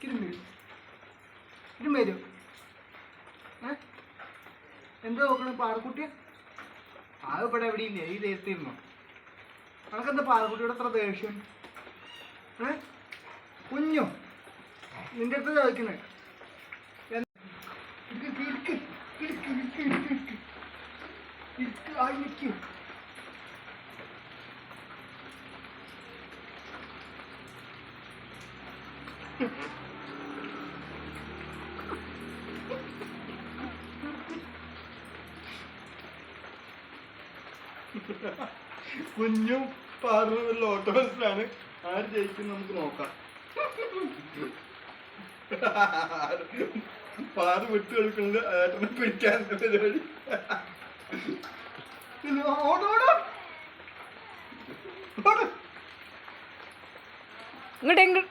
ഇരും വരും എന്താ നോക്കണ പാറക്കുട്ടിയ? അത് ഇവിടെ എവിടെ ഇല്ല ഈ ദേഹത്തിരുന്നോ അനക്കെന്താ പാറക്കുട്ടിയുടെ അത്ര ദേഷ്യം? ഏ? കുഞ്ഞു. നിന്റെ അടുത്ത് ചോദിക്കുന്നേ Thank ഇരിക്ക്. കുഞ്ഞും പാറുള്ള ഓട്ടോ മത്സരമാണ് ആര് ജയിക്കും നമുക്ക് നോക്കാം പാറ് വിട്ടു കൊടുക്കുന്നത് ഏട്ടനെ പിടിക്കാൻ പരിപാടി ഇല്ല, ഓട്, ഓട്. ഓട്. ഇങ്ങോട്ട് ഇങ്ങോട്ട്